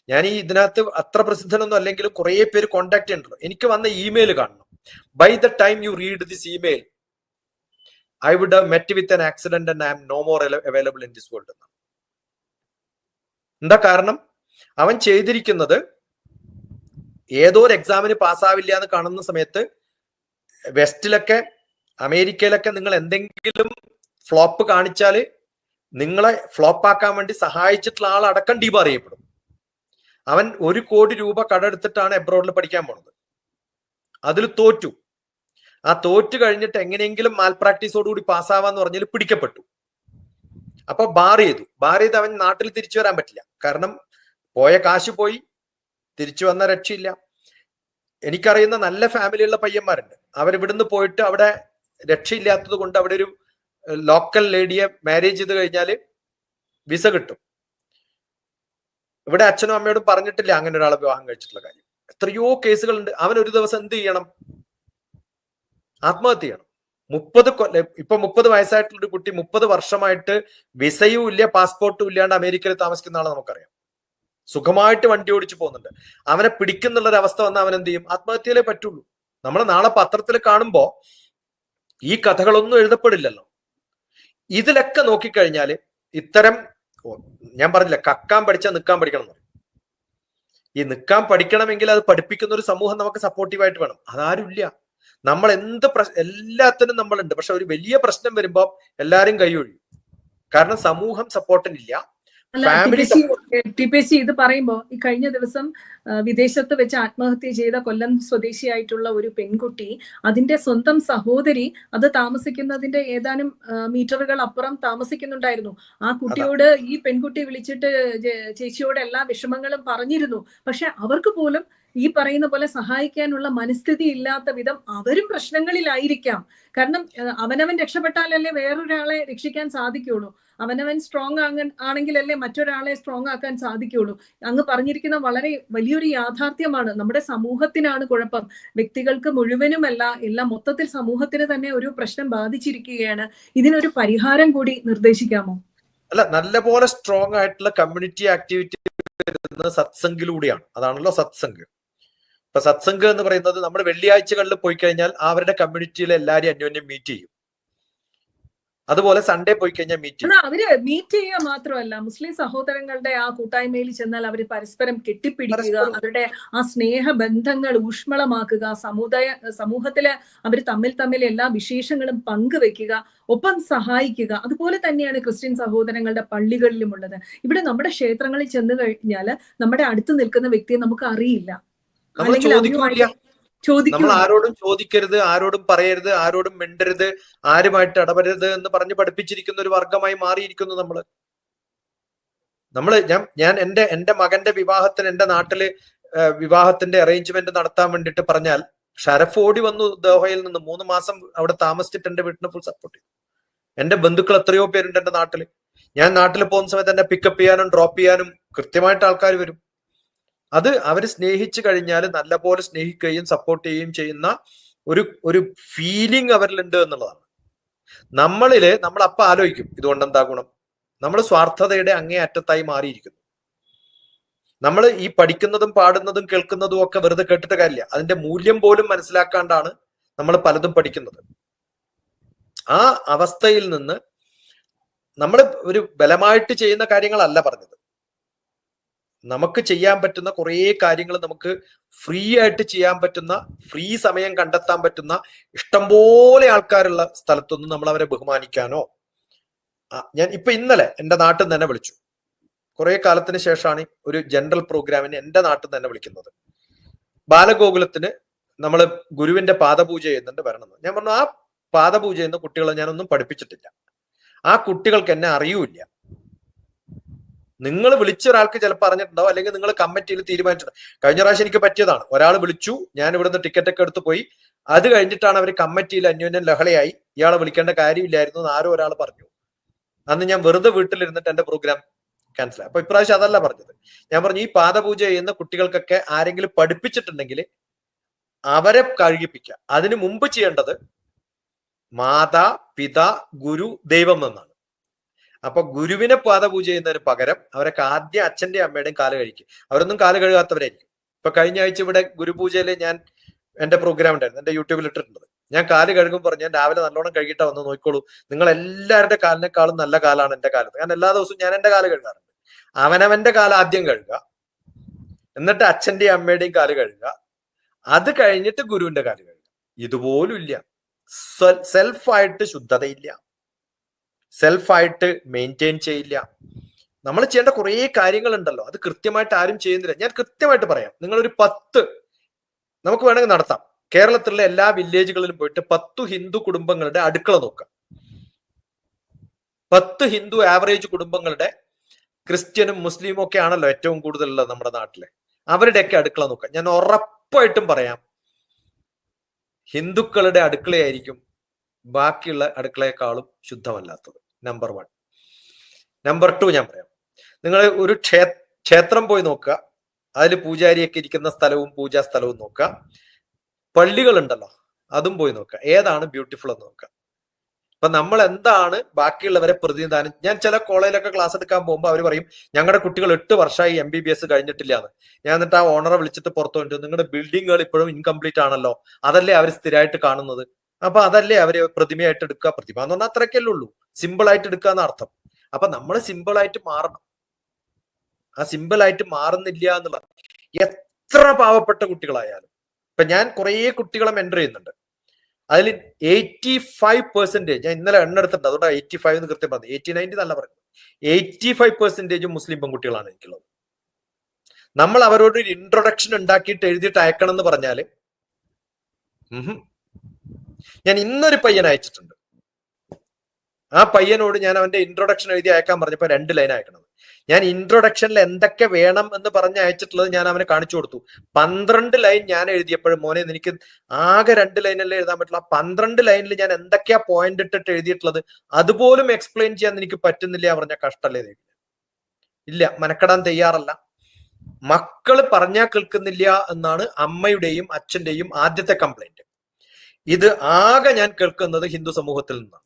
ഞാൻ ഈ ഇതിനകത്ത് അത്ര പ്രസിദ്ധനൊന്നും അല്ലെങ്കിലും കുറേ പേര് കോണ്ടാക്ട് ചെയ്യണ്ടല്ലോ എനിക്ക് വന്ന ഇമെയിൽ കാണണം. By the time you read this email I would have met with an accident and I'm no more available in this world എന്താ കാരണം? അവൻ ചെയ്തിരിക്കുന്നത് ഏതോ ഒരു എക്സാമിന് പാസ്സാവില്ല എന്ന് കാണുന്ന സമയത്ത് വെസ്റ്റിലൊക്കെ അമേരിക്കയിലൊക്കെ നിങ്ങൾ എന്തെങ്കിലും ഫ്ലോപ്പ് കാണിച്ചാൽ നിങ്ങളെ ഫ്ലോപ്പ് ആക്കാൻ വേണ്ടി സഹായിച്ചിട്ടുള്ള ആളടക്കം ഡീബാർ അറിയപ്പെടും അവൻ ഒരു കോടി രൂപ കടെടുത്തിട്ടാണ് എബ്രോഡിൽ പഠിക്കാൻ പോണത്. അതിൽ തോറ്റു. ആ തോറ്റു കഴിഞ്ഞിട്ട് എങ്ങനെയെങ്കിലും മാൽ പ്രാക്ടീസോടുകൂടി പാസ്സാവാന്ന് പറഞ്ഞാൽ പിടിക്കപ്പെട്ടു. അപ്പൊ ബാർ ചെയ്തു. ബാർ ചെയ്ത് അവൻ നാട്ടിൽ തിരിച്ചു വരാൻ പറ്റില്ല. കാരണം പോയ കാശ് പോയി. തിരിച്ചു വന്ന രക്ഷയില്ല. എനിക്കറിയുന്ന നല്ല ഫാമിലിയുള്ള പയ്യന്മാരുണ്ട്. അവരിവിടുന്ന് പോയിട്ട് അവിടെ രക്ഷയില്ലാത്തത് കൊണ്ട് അവിടെ ഒരു ലോക്കൽ ലേഡിയെ മാരേജ് ചെയ്ത് കഴിഞ്ഞാൽ വിസ കിട്ടും. ഇവിടെ അച്ഛനും അമ്മയോടും പറഞ്ഞിട്ടില്ല അങ്ങനെ ഒരാളെ വിവാഹം കഴിച്ചിട്ടുള്ള കാര്യം. എത്രയോ കേസുകളുണ്ട് അവൻ ഒരു ദിവസം എന്ത് ചെയ്യണം? ആത്മഹത്യ ചെയ്യണം. മുപ്പത് കൊല്ല ഇപ്പൊ മുപ്പത് വയസ്സായിട്ടുള്ള ഒരു കുട്ടി മുപ്പത് വർഷമായിട്ട് വിസയും ഇല്ല പാസ്പോർട്ടും ഇല്ലാണ്ട് അമേരിക്കയിൽ താമസിക്കുന്ന ആളെ നമുക്കറിയാം. സുഖമായിട്ട് വണ്ടി ഓടിച്ചു പോകുന്നുണ്ട്. അവനെ പിടിക്കുന്നുള്ള ഒരു അവസ്ഥ വന്നാൽ അവൻ എന്ത് ചെയ്യും? ആത്മഹത്യയിലേ പറ്റുള്ളൂ. നമ്മൾ നാളെ പത്രത്തിൽ കാണുമ്പോ ഈ കഥകളൊന്നും എഴുതപ്പെടില്ലല്ലോ. ഇതിലൊക്കെ നോക്കിക്കഴിഞ്ഞാൽ ഇത്തരം ഞാൻ പറഞ്ഞില്ല കക്കാൻ പഠിച്ചാൽ നിൽക്കാൻ പഠിക്കണം ഈ നിൽക്കാൻ പഠിക്കണമെങ്കിൽ അത് പഠിപ്പിക്കുന്ന ഒരു സമൂഹം നമുക്ക് സപ്പോർട്ടീവായിട്ട് വേണം. അതാരുമില്ല. നമ്മൾ എന്ത് പ്രശ് എല്ലാത്തിനും നമ്മളുണ്ട്. പക്ഷെ ഒരു വലിയ പ്രശ്നം വരുമ്പോൾ എല്ലാരും കൈയൊഴിയും കാരണം സമൂഹം സപ്പോർട്ടിനില്ല ടി പി സി ഇത് പറയുമ്പോ ഈ കഴിഞ്ഞ ദിവസം വിദേശത്ത് വെച്ച് ആത്മഹത്യ ചെയ്ത കൊല്ലം സ്വദേശിയായിട്ടുള്ള ഒരു പെൺകുട്ടി അതിന്റെ സ്വന്തം സഹോദരി അത് താമസിക്കുന്നതിന്റെ ഏതാനും മീറ്ററുകൾ അപ്പുറം താമസിക്കുന്നുണ്ടായിരുന്നു. ആ കുട്ടിയോട് ഈ പെൺകുട്ടി വിളിച്ചിട്ട് ചേച്ചിയോട് എല്ലാ വിഷമങ്ങളും പറഞ്ഞിരുന്നു. പക്ഷെ അവർക്ക് പോലും ഈ പറയുന്ന പോലെ സഹായിക്കാനുള്ള മനസ്ഥിതി ഇല്ലാത്ത വിധം അവരും പ്രശ്നങ്ങളിലായിരിക്കാം. കാരണം അവനവൻ രക്ഷപ്പെട്ടാലല്ലേ വേറൊരാളെ രക്ഷിക്കാൻ സാധിക്കുള്ളൂ അവനവൻ സ്ട്രോങ് ആണെങ്കിലല്ലേ മറ്റൊരാളെ സ്ട്രോങ് ആക്കാൻ സാധിക്കുള്ളൂ അങ്ങ് പറഞ്ഞിരിക്കുന്ന വളരെ വലിയൊരു യാഥാർത്ഥ്യമാണ്. നമ്മുടെ സമൂഹത്തിനാണ് കുഴപ്പം. വ്യക്തികൾക്ക് മുഴുവനുമല്ല എല്ലാം മൊത്തത്തിൽ സമൂഹത്തിന് തന്നെ ഒരു പ്രശ്നം ബാധിച്ചിരിക്കുകയാണ്. ഇതിനൊരു പരിഹാരം കൂടി നിർദ്ദേശിക്കാമോ? അല്ല നല്ലപോലെ സ്ട്രോങ് ആയിട്ടുള്ള കമ്മ്യൂണിറ്റി ആക്ടിവിറ്റി വരുന്നത് സത്സംഗിലൂടെയാണ്. അതാണല്ലോ സത്സംഗ്. ഇപ്പൊ സത്സംഗ് എന്ന് പറയുന്നത് നമ്മൾ വെള്ളിയാഴ്ചകളിൽ പോയി കഴിഞ്ഞാൽ അവരുടെ കമ്മ്യൂണിറ്റിയിലെ എല്ലാവരും അന്യോന്യം മീറ്റ് ചെയ്യും. അതുപോലെ സൺഡേ പോയി കഴിഞ്ഞാൽ മീറ്റ് ചെയ്യും. അവർ മീറ്റ് ചെയ്യുക മാത്രമല്ല മുസ്ലിം സഹോദരങ്ങളുടെ ആ കൂട്ടായ്മയിൽ ചെന്നാൽ അവർ പരസ്പരം കെട്ടിപ്പിടിക്കുക അവരുടെ ആ സ്നേഹ ബന്ധങ്ങൾ ഊഷ്മളമാക്കുക സമുദായ സമൂഹത്തിൽ അവർ തമ്മിൽ തമ്മിൽ എല്ലാ വിശേഷങ്ങളും പങ്കുവെക്കുക ഒപ്പം സഹായിക്കുക. അതുപോലെ തന്നെയാണ് ക്രിസ്ത്യൻ സഹോദരങ്ങളുടെ പള്ളികളിലും ഉള്ളത്. ഇവിടെ നമ്മുടെ ക്ഷേത്രങ്ങളിൽ ചെന്ന് കഴിഞ്ഞാൽ നമ്മുടെ അടുത്ത് നിൽക്കുന്ന വ്യക്തിയെ നമുക്ക് അറിയില്ല. നമ്മൾ ചോദിക്കൂല നമ്മൾ ആരോടും ചോദിക്കരുത് ആരോടും പറയരുത് ആരോടും മിണ്ടരുത് ആരുമായിട്ട് ഇടപെടരുത് എന്ന് പറഞ്ഞ് പഠിപ്പിച്ചിരിക്കുന്ന ഒരു വർഗമായി മാറിയിരിക്കുന്നു നമ്മൾ. നമ്മൾ ഞാൻ ഞാൻ എന്റെ എന്റെ മകന്റെ വിവാഹത്തിന് എന്റെ നാട്ടിൽ വിവാഹത്തിന്റെ അറേഞ്ച്മെന്റ് നടത്താൻ വേണ്ടിട്ട് പറഞ്ഞാൽ ഷരഫ് ഓടി വന്നു ദോഹയിൽ നിന്ന്. മൂന്ന് മാസം അവിടെ താമസിച്ചിട്ട് എന്റെ വീട്ടിന് ഫുൾ സപ്പോർട്ട് ചെയ്തു. എന്റെ ബന്ധുക്കൾ എത്രയോ പേരുണ്ട് എന്റെ നാട്ടിൽ. ഞാൻ നാട്ടിൽ പോകുന്ന സമയത്ത് എന്നെ പിക്കപ്പ് ചെയ്യാനും ഡ്രോപ്പ് ചെയ്യാനും കൃത്യമായിട്ട് ആൾക്കാർ വരും. അത് അവർ സ്നേഹിച്ചു കഴിഞ്ഞാൽ നല്ലപോലെ സ്നേഹിക്കുകയും സപ്പോർട്ട് ചെയ്യുകയും ചെയ്യുന്ന ഒരു ഒരു ഫീലിംഗ് അവരിലുണ്ട് എന്നുള്ളതാണ്. നമ്മളിൽ നമ്മൾ അപ്പൊ ആലോചിക്കും ഇതുകൊണ്ട് എന്താ ഗുണം? നമ്മൾ സ്വാർത്ഥതയുടെ അങ്ങേ അറ്റത്തായി മാറിയിരിക്കുന്നു. നമ്മൾ ഈ പഠിക്കുന്നതും പാടുന്നതും കേൾക്കുന്നതും ഒക്കെ വെറുതെ കേട്ടിട്ട് കാര്യമില്ല. അതിന്റെ മൂല്യം പോലും മനസ്സിലാക്കാണ്ടാണ് നമ്മൾ പലതും പഠിക്കുന്നത്. ആ അവസ്ഥയിൽ നിന്ന് നമ്മൾ ഒരു ബലമായിട്ട് ചെയ്യുന്ന കാര്യങ്ങളല്ല പറഞ്ഞത്. നമുക്ക് ചെയ്യാൻ പറ്റുന്ന കുറേ കാര്യങ്ങൾ നമുക്ക് ഫ്രീ ആയിട്ട് ചെയ്യാൻ പറ്റുന്ന ഫ്രീ സമയം കണ്ടെത്താൻ പറ്റുന്ന ഇഷ്ടംപോലെ ആൾക്കാരുള്ള സ്ഥലത്തൊന്നും നമ്മൾ അവരെ ബഹുമാനിക്കാനോ. ഞാൻ ഇപ്പൊ ഇന്നലെ എന്റെ നാട്ടിൽ നിന്ന് തന്നെ വിളിച്ചു. കുറെ കാലത്തിന് ശേഷമാണ് ഒരു ജനറൽ പ്രോഗ്രാമിന് എന്റെ നാട്ടിൽ നിന്ന് തന്നെ വിളിക്കുന്നത്. ബാലഗോകുലത്തിന് നമ്മൾ ഗുരുവിന്റെ പാദപൂജ ചെയ്യുന്നുണ്ട് വരണം ഞാൻ പറഞ്ഞു ആ പാദപൂജ ചെയ്യുന്ന കുട്ടികളെ ഞാനൊന്നും പഠിപ്പിച്ചിട്ടില്ല. ആ കുട്ടികൾക്ക് എന്നെ അറിയൂല നിങ്ങൾ വിളിച്ച ഒരാൾക്ക് ചിലപ്പോൾ അറിഞ്ഞിട്ടുണ്ടാവും അല്ലെങ്കിൽ നിങ്ങൾ കമ്മിറ്റിയിൽ തീരുമാനിച്ചിട്ടുണ്ടാവും കഴിഞ്ഞ പ്രാവശ്യം എനിക്ക് പറ്റിയതാണ്. ഒരാൾ വിളിച്ചു ഞാൻ ഇവിടുന്ന് ടിക്കറ്റ് ഒക്കെ എടുത്ത് പോയി. അത് കഴിഞ്ഞിട്ടാണ് അവർ കമ്മിറ്റിയിൽ അന്യോന്യം ലഹളയായി. ഇയാളെ വിളിക്കേണ്ട കാര്യമില്ലായിരുന്നു എന്ന് ആരോ ഒരാൾ പറഞ്ഞു. അന്ന് ഞാൻ വെറുതെ വീട്ടിലിരുന്നിട്ട് എന്റെ പ്രോഗ്രാം ക്യാൻസൽ ആയി. അപ്പൊ ഇപ്രാവശ്യം അതല്ല പറഞ്ഞത്. ഞാൻ പറഞ്ഞു ഈ പാദപൂജ ചെയ്യുന്ന കുട്ടികൾക്കൊക്കെ ആരെങ്കിലും പഠിപ്പിച്ചിട്ടുണ്ടെങ്കിൽ അവരെ കഴുകിപ്പിക്കുക അതിനു മുമ്പ് ചെയ്യേണ്ടത് മാതാ പിത ഗുരു ദൈവം എന്നാണ്. അപ്പൊ ഗുരുവിനെ പാദപൂജ ചെയ്യുന്നതിന് പകരം അവരൊക്കെ ആദ്യം അച്ഛന്റെയും അമ്മയുടെയും കാൽ കഴിക്കും അവരൊന്നും കാൽ കഴുകാത്തവരായിരിക്കും. ഇപ്പൊ കഴിഞ്ഞ ആഴ്ച ഇവിടെ ഗുരുപൂജയിൽ ഞാൻ എന്റെ പ്രോഗ്രാം ഉണ്ടായിരുന്നു. എന്റെ യൂട്യൂബിൽ ഇട്ടിട്ടുണ്ട്. ഞാൻ കാൽ പറഞ്ഞു ഞാൻ രാവിലെ നല്ലോണം കഴുകിട്ടാ വന്ന് നോക്കിക്കോളൂ. നിങ്ങൾ എല്ലാവരുടെ കാലിനേക്കാളും നല്ല കാലാണ് എന്റെ കാലത്ത്. കാരണം എല്ലാ ദിവസവും ഞാൻ എന്റെ കാൽ കഴുകാറുണ്ട്. അവനവന്റെ കാല ആദ്യം കഴുകുക. എന്നിട്ട് അച്ഛന്റെയും അമ്മയുടെയും കാൽ കഴുകുക. അത് കഴിഞ്ഞിട്ട് ഗുരുവിന്റെ കാൽ കഴുകുക. ഇതുപോലും ഇല്ല. സെൽഫായിട്ട് ശുദ്ധതയില്ല. സെൽഫായിട്ട് മെയിന്റെയിൻ ചെയ്യില്ല. നമ്മൾ ചെയ്യേണ്ട കുറേ കാര്യങ്ങളുണ്ടല്ലോ. അത് കൃത്യമായിട്ട് ആരും ചെയ്യുന്നില്ല. ഞാൻ കൃത്യമായിട്ട് പറയാം. നിങ്ങളൊരു പത്ത് നമുക്ക് വേണമെങ്കിൽ നടത്താം. കേരളത്തിലുള്ള എല്ലാ വില്ലേജുകളിലും പോയിട്ട് പത്തു ഹിന്ദു കുടുംബങ്ങളുടെ അടുക്കള നോക്കാം പത്ത് ഹിന്ദു ആവറേജ് കുടുംബങ്ങളുടെ ക്രിസ്ത്യനും മുസ്ലിമും ഒക്കെ ആണല്ലോ ഏറ്റവും കൂടുതലുള്ളത് നമ്മുടെ നാട്ടിലെ. അവരുടെയൊക്കെ അടുക്കള നോക്കാം ഞാൻ ഉറപ്പായിട്ടും പറയാം. ഹിന്ദുക്കളുടെ അടുക്കളയായിരിക്കും ബാക്കിയുള്ള അടുക്കളയെക്കാളും ശുദ്ധമല്ലാത്തത്. നമ്പർ വൺ നമ്പർ ടു ഞാൻ പറയാം. നിങ്ങൾ ഒരു ക്ഷേ ക്ഷേത്രം പോയി നോക്കുക. അതിൽ പൂജാരിയൊക്കെ ഇരിക്കുന്ന സ്ഥലവും പൂജാ സ്ഥലവും നോക്കുക. പള്ളികളുണ്ടല്ലോ അതും പോയി നോക്കുക. ഏതാണ് ബ്യൂട്ടിഫുൾ എന്ന് നോക്കുക. ഇപ്പൊ നമ്മൾ എന്താണ് ബാക്കിയുള്ളവരെ പ്രതിനിധാനം ഞാൻ ചില കോളേജിലൊക്കെ ക്ലാസ് എടുക്കാൻ പോകുമ്പോൾ അവർ പറയും ഞങ്ങളുടെ കുട്ടികൾ എട്ട് വർഷമായി എം ബി ബി എസ് കഴിഞ്ഞിട്ടില്ല എന്ന് ഞാൻ എന്നിട്ട് ആ ഓണറെ വിളിച്ചിട്ട് പുറത്തു നിങ്ങളുടെ ബിൽഡിങ്ങുകൾ ഇപ്പോഴും ഇൻകംപ്ലീറ്റ് ആണല്ലോ. അതല്ലേ അവർ സ്ഥിരമായിട്ട് കാണുന്നത്? അപ്പൊ അതല്ലേ അവരെ പ്രതിമയായിട്ട് എടുക്കുക? പ്രതിമ എന്ന് പറഞ്ഞാൽ അത്രയ്ക്കല്ലേ ഉള്ളൂ. സിമ്പിൾ ആയിട്ട് എടുക്കുക എന്ന അർത്ഥം. അപ്പൊ നമ്മൾ സിമ്പിൾ ആയിട്ട് മാറണം. ആ സിമ്പിൾ ആയിട്ട് മാറുന്നില്ല എന്നുള്ള എത്ര പാവപ്പെട്ട കുട്ടികളായാലും. ഇപ്പൊ ഞാൻ കുറേ കുട്ടികളെ മെന്റർ ചെയ്യുന്നുണ്ട്. അതിൽ എയ്റ്റി ഫൈവ് പെർസെന്റേജ് ഞാൻ ഇന്നലെ എണ്ണെടുത്തിട്ടുണ്ട് അതുകൊണ്ട് എയ്റ്റി ഫൈവ് എന്ന് കൃത്യം പറഞ്ഞു എയ്റ്റി നയന്റി നല്ല പറഞ്ഞു എയ്റ്റി ഫൈവ് പെർസെന്റേജും മുസ്ലിം പെൺകുട്ടികളാണ് എനിക്കുള്ളത്. നമ്മൾ അവരോട് ഒരു ഇൻട്രൊഡക്ഷൻ ഉണ്ടാക്കിയിട്ട് എഴുതിയിട്ട് അയക്കണം എന്ന് പറഞ്ഞാൽ. ഞാൻ ഇന്നൊരു പയ്യൻ അയച്ചിട്ടുണ്ട്. ആ പയ്യനോട് ഞാൻ അവന്റെ ഇൻട്രൊഡക്ഷൻ എഴുതി അയക്കാൻ പറഞ്ഞപ്പോൾ രണ്ട് ലൈൻ അയക്കണത്. ഞാൻ ഇൻട്രൊഡക്ഷനിൽ എന്തൊക്കെ വേണം എന്ന് പറഞ്ഞ് അയച്ചിട്ടുള്ളത് ഞാൻ അവനെ കാണിച്ചു കൊടുത്തു. പന്ത്രണ്ട് ലൈൻ ഞാൻ എഴുതിയപ്പോഴും മോനെ എനിക്ക് ആകെ രണ്ട് ലൈനല്ലേ എഴുതാൻ പറ്റുള്ളൂ. ആ പന്ത്രണ്ട് ലൈനിൽ ഞാൻ എന്തൊക്കെയാ പോയിന്റ് ഇട്ടിട്ട് എഴുതിയിട്ടുള്ളത് അതുപോലും എക്സ്പ്ലെയിൻ ചെയ്യാൻ എനിക്ക് പറ്റുന്നില്ല പറഞ്ഞ കഷ്ടല്ലേ ഇല്ല മനക്കെടാൻ തയ്യാറല്ല. മക്കൾ പറഞ്ഞാൽ കേൾക്കുന്നില്ല എന്നാണ് അമ്മയുടെയും അച്ഛന്റെയും ആദ്യത്തെ കംപ്ലൈന്റ് ഇത് ആകെ ഞാൻ കേൾക്കുന്നത് ഹിന്ദു സമൂഹത്തിൽ നിന്നാണ്.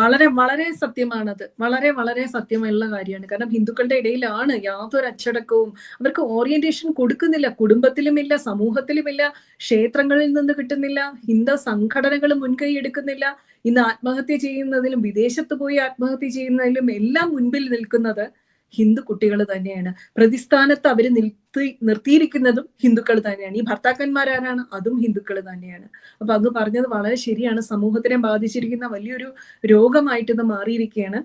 വളരെ വളരെ സത്യമാണത്. വളരെ വളരെ സത്യമുള്ള കാര്യമാണ്. കാരണം ഹിന്ദുക്കളുടെ ഇടയിലാണ് യാതൊരു അച്ചടക്കവും അവർക്ക് ഓറിയന്റേഷൻ കൊടുക്കുന്നില്ല. കുടുംബത്തിലുമില്ല സമൂഹത്തിലുമില്ല ക്ഷേത്രങ്ങളിൽ നിന്ന് കിട്ടുന്നില്ല ഹിന്ദു സംഘടനകൾ മുൻകൈ എടുക്കുന്നില്ല. ഇന്ന് ആത്മഹത്യ ചെയ്യുന്നതിലും വിദേശത്ത് പോയി ആത്മഹത്യ ചെയ്യുന്നതിലും എല്ലാം മുൻപിൽ നിൽക്കുന്നത് ഹിന്ദു കുട്ടികൾ തന്നെയാണ്. പ്രതിസ്ഥാനത്ത് അവർ നിർത്തി നിർത്തിയിരിക്കുന്നതും ഹിന്ദുക്കൾ തന്നെയാണ്. ഈ ഭർത്താക്കന്മാരാരാണ് അതും ഹിന്ദുക്കൾ തന്നെയാണ്. അപ്പൊ അങ്ങ് പറഞ്ഞത് വളരെ ശരിയാണ്. സമൂഹത്തിനെ ബാധിച്ചിരിക്കുന്ന വലിയൊരു രോഗമായിട്ട് ഇത് മാറിയിരിക്കുകയാണ്.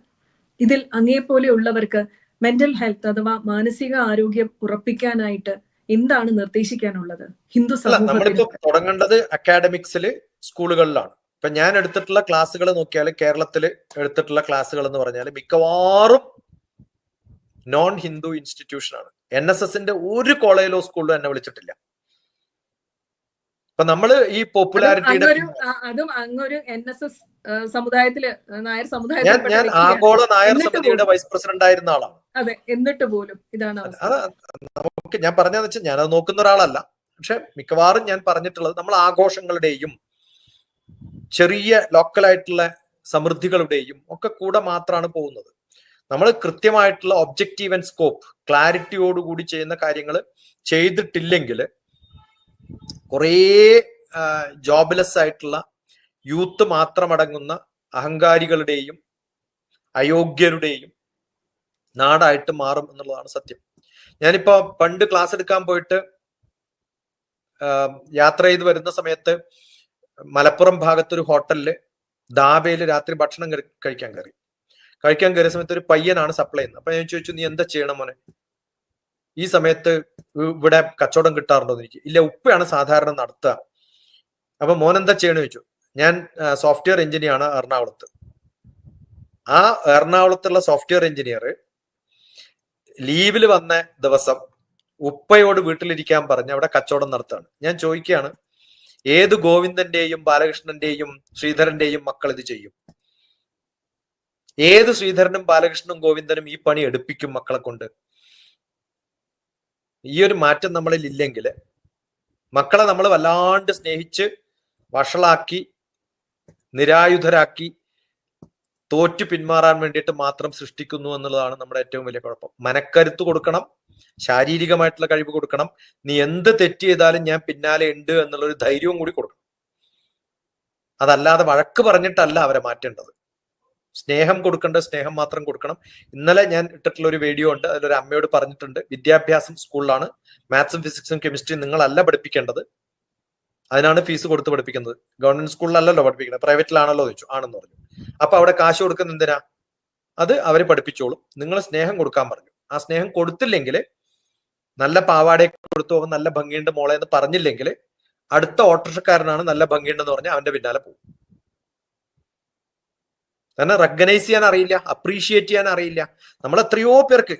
ഇതിൽ അങ്ങേപോലെ ഉള്ളവർക്ക് മെന്റൽ ഹെൽത്ത് അഥവാ മാനസിക ആരോഗ്യം ഉറപ്പിക്കാനായിട്ട് എന്താണ് നിർദ്ദേശിക്കാനുള്ളത്? ഹിന്ദു നമ്മളിപ്പോ തുടങ്ങേണ്ടത് അക്കാഡമിക്സിൽ സ്കൂളുകളിലാണ് ഇപ്പൊ ഞാൻ എടുത്തിട്ടുള്ള ക്ലാസ്സുകൾ നോക്കിയാൽ കേരളത്തിൽ എടുത്തിട്ടുള്ള ക്ലാസ്സുകൾ എന്ന് പറഞ്ഞാൽ മിക്കവാറും നോൺ ഹിന്ദു ഇൻസ്റ്റിറ്റ്യൂഷൻ ആണ് എൻ എസ് എസിന്റെ ഒരു കോളേജിലോ സ്കൂളിലോ എന്നെ വിളിച്ചിട്ടില്ല. അപ്പൊ നമ്മൾ ഈ പോപ്പുലാരിറ്റിയുടെ അതും അങ്ങൊരു എൻ എസ് എസ് സമുദായത്തിൽ നായർ ഞാൻ സമുദായത്തിൽപ്പെട്ട ഞാൻ ആഗോള നായർ സമിതിയുടെ വൈസ് പ്രസിഡന്റ് ആയിരുന്ന ആളാണ്. അതെ എന്നിട്ട് പോലും ഇതാണ് നമുക്ക് ഞാൻ പറഞ്ഞതെന്ന് വെച്ചാൽ ഞാനത് നോക്കുന്ന ഒരാളല്ല. പക്ഷെ മിക്കവാറും ഞാൻ പറഞ്ഞിട്ടുള്ളത് നമ്മൾ ആഘോഷങ്ങളുടെയും ചെറിയ ലോക്കലായിട്ടുള്ള സമൃദ്ധികളുടെയും ഒക്കെ കൂടെ മാത്രമാണ് പോകുന്നത്. നമ്മൾ കൃത്യമായിട്ടുള്ള ഒബ്ജക്റ്റീവ് ആൻഡ് സ്കോപ്പ് ക്ലാരിറ്റിയോടുകൂടി ചെയ്യുന്ന കാര്യങ്ങൾ ചെയ്തിട്ടില്ലെങ്കിൽ കുറേ ജോബ്ലെസ് ആയിട്ടുള്ള യൂത്ത് മാത്രമടങ്ങുന്ന അഹങ്കാരികളുടെയും അയോഗ്യരുടെയും നാടായിട്ട് മാറും എന്നുള്ളതാണ് സത്യം. ഞാനിപ്പോ പണ്ട് ക്ലാസ് എടുക്കാൻ പോയിട്ട് യാത്ര ചെയ്ത് വരുന്ന സമയത്ത് മലപ്പുറം ഭാഗത്തൊരു ഹോട്ടലിൽ ദാബയിൽ രാത്രി ഭക്ഷണം കഴിക്കാൻ കയറി. കഴിക്കാൻ കയറിയ സമയത്ത് ഒരു പയ്യനാണ് സപ്ലൈ ചെയ്യുന്നത്. അപ്പൊ ഞാൻ ചോദിച്ചു നീ എന്താ ചെയ്യണം മോനെ? ഈ സമയത്ത് ഇവിടെ കച്ചവടം കിട്ടാറുണ്ടോ എനിക്ക്. ഇല്ല ഉപ്പയാണ് സാധാരണ നടത്തുക. അപ്പൊ മോൻ എന്താ ചെയ്യണമെന്ന് ചോദിച്ചു. ഞാൻ സോഫ്റ്റ്വെയർ എഞ്ചിനീയർ ആണ് എറണാകുളത്ത്. ആ എറണാകുളത്തുള്ള സോഫ്റ്റ്വെയർ എഞ്ചിനീയർ ലീവിൽ വന്ന ദിവസം ഉപ്പയോട് വീട്ടിലിരിക്കാൻ പറഞ്ഞ് അവിടെ കച്ചവടം നടത്താണ് ഞാൻ ചോദിക്കുകയാണ് ഏത് ഗോവിന്ദന്റെയും ബാലകൃഷ്ണന്റെയും ശ്രീധരന്റെയും മക്കൾ ഇത് ചെയ്യും? ഏത് ശ്രീധരനും ബാലകൃഷ്ണനും ഗോവിന്ദനും ഈ പണി എടുപ്പിക്കും മക്കളെ കൊണ്ട്? ഈ ഒരു മാറ്റം നമ്മളിൽ ഇല്ലെങ്കിൽ മക്കളെ നമ്മൾ വല്ലാണ്ട് സ്നേഹിച്ച് വഷളാക്കി നിരായുധരാക്കി തോറ്റു പിന്മാറാൻ വേണ്ടിയിട്ട് മാത്രം സൃഷ്ടിക്കുന്നു എന്നുള്ളതാണ് നമ്മുടെ ഏറ്റവും വലിയ കുഴപ്പം. മനക്കരുത്ത് കൊടുക്കണം ശാരീരികമായിട്ടുള്ള കഴിവ് കൊടുക്കണം. നീ എന്ത് തെറ്റ് ചെയ്താലും ഞാൻ പിന്നാലെ ഉണ്ട് എന്നുള്ളൊരു ധൈര്യവും കൂടി കൊടുക്കണം. അതല്ലാതെ വഴക്ക് പറഞ്ഞിട്ടല്ല അവരെ മാറ്റേണ്ടത്. സ്നേഹം കൊടുക്കേണ്ട സ്നേഹം മാത്രം കൊടുക്കണം. ഇന്നലെ ഞാൻ ഇട്ടിട്ടുള്ള ഒരു വീഡിയോ ഉണ്ട്. അതിലൊരു അമ്മയോട് പറഞ്ഞിട്ടുണ്ട്. വിദ്യാഭ്യാസം സ്കൂളിലാണ്. മാത്സും ഫിസിക്സും കെമിസ്ട്രിയും നിങ്ങളല്ല പഠിപ്പിക്കേണ്ടത്. അതിനാണ് ഫീസ് കൊടുത്ത് പഠിപ്പിക്കുന്നത്. ഗവൺമെന്റ് സ്കൂളിലല്ലല്ലോ പഠിപ്പിക്കുന്നത് പ്രൈവറ്റിലാണല്ലോ ചോദിച്ചു. ആണെന്ന് പറഞ്ഞു. അപ്പൊ അവിടെ കാശ് കൊടുക്കുന്ന എന്തിനാ? അത് അവർ പഠിപ്പിച്ചോളും. നിങ്ങൾ സ്നേഹം കൊടുക്കാൻ പറഞ്ഞു. ആ സ്നേഹം കൊടുത്തില്ലെങ്കിൽ നല്ല പാവാടയെ കൊടുത്തു നല്ല ഭംഗിയുണ്ട് മോളെ എന്ന് പറഞ്ഞില്ലെങ്കിൽ അടുത്ത ഓട്ടോറിക്ഷക്കാരനാണ് നല്ല ഭംഗിയുണ്ടെന്ന് പറഞ്ഞാൽ അവന്റെ പിന്നാലെ പോകും. കാരണം റെക്കഗ്നൈസ് ചെയ്യാൻ അറിയില്ല അപ്രീഷിയേറ്റ് ചെയ്യാൻ അറിയില്ല. നമ്മൾ എത്രയോ പേർക്ക്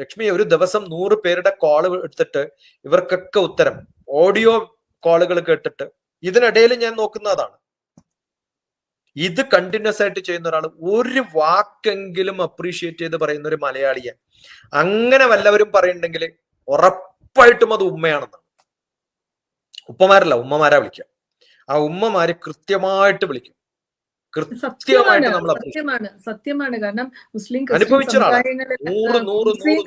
ലക്ഷ്മി ഒരു ദിവസം നൂറ് പേരുടെ കോൾ എടുത്തിട്ട് ഇവർക്കൊക്കെ ഉത്തരം ഓഡിയോ കോളുകൾ കേട്ടിട്ട് ഇതിനിടയിൽ ഞാൻ നോക്കുന്നതാണ്. ഇത് കണ്ടിന്യൂസ് ആയിട്ട് ചെയ്യുന്ന ഒരാൾ ഒരു വാക്കെങ്കിലും അപ്രീഷിയേറ്റ് ചെയ്ത് പറയുന്ന ഒരു മലയാളിയെ അങ്ങനെ വല്ലവരും പറയുന്നുണ്ടെങ്കിൽ ഉറപ്പായിട്ടും അത് ഉമ്മയാണെന്നാണ്. ഉപ്പമാരല്ല ഉമ്മമാരാ വിളിക്കുക. ആ ഉമ്മമാര് കൃത്യമായിട്ട് വിളിക്കും. കൃത്യമായിട്ട് നമ്മൾ സത്യമാണ് സത്യമാണ് കാരണം മുസ്ലിം ക്രിസ്ത്യൻ. സമുദായങ്ങളിൽ നൂറ്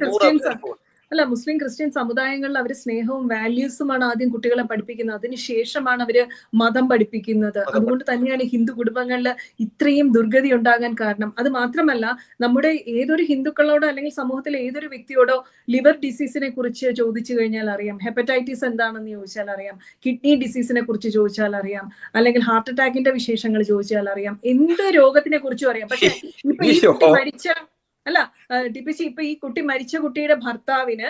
നൂറ്. അല്ല മുസ്ലിം ക്രിസ്ത്യൻ സമുദായങ്ങളിൽ അവർ സ്നേഹവും വാല്യൂസുമാണ് ആദ്യം കുട്ടികളെ പഠിപ്പിക്കുന്നത്. അതിനുശേഷമാണ് അവർ മതം പഠിപ്പിക്കുന്നത്. അതുകൊണ്ട് തന്നെയാണ് ഹിന്ദു കുടുംബങ്ങളിൽ ഇത്രയും ദുർഗതി ഉണ്ടാകാൻ കാരണം. അത് മാത്രമല്ല നമ്മുടെ ഏതൊരു ഹിന്ദുക്കളോടോ അല്ലെങ്കിൽ സമൂഹത്തിലെ ഏതൊരു വ്യക്തിയോടോ ലിവർ ഡിസീസിനെ കുറിച്ച് ചോദിച്ചു കഴിഞ്ഞാൽ അറിയാം. ഹെപ്പറ്റൈറ്റിസ് എന്താണെന്ന് ചോദിച്ചാൽ അറിയാം. കിഡ്നി ഡിസീസിനെ കുറിച്ച് ചോദിച്ചാൽ അറിയാം. അല്ലെങ്കിൽ ഹാർട്ട് അറ്റാക്കിന്റെ വിശേഷങ്ങൾ ചോദിച്ചാൽ അറിയാം. എന്ത് രോഗത്തിനെ കുറിച്ചും അറിയാം. പക്ഷെ ഇപ്പൊ ഈ. മരിച്ച അല്ല ടിപ്പിച്ചി ഇപ്പൊ ഈ കുട്ടി മരിച്ച കുട്ടിയുടെ ഭർത്താവിന്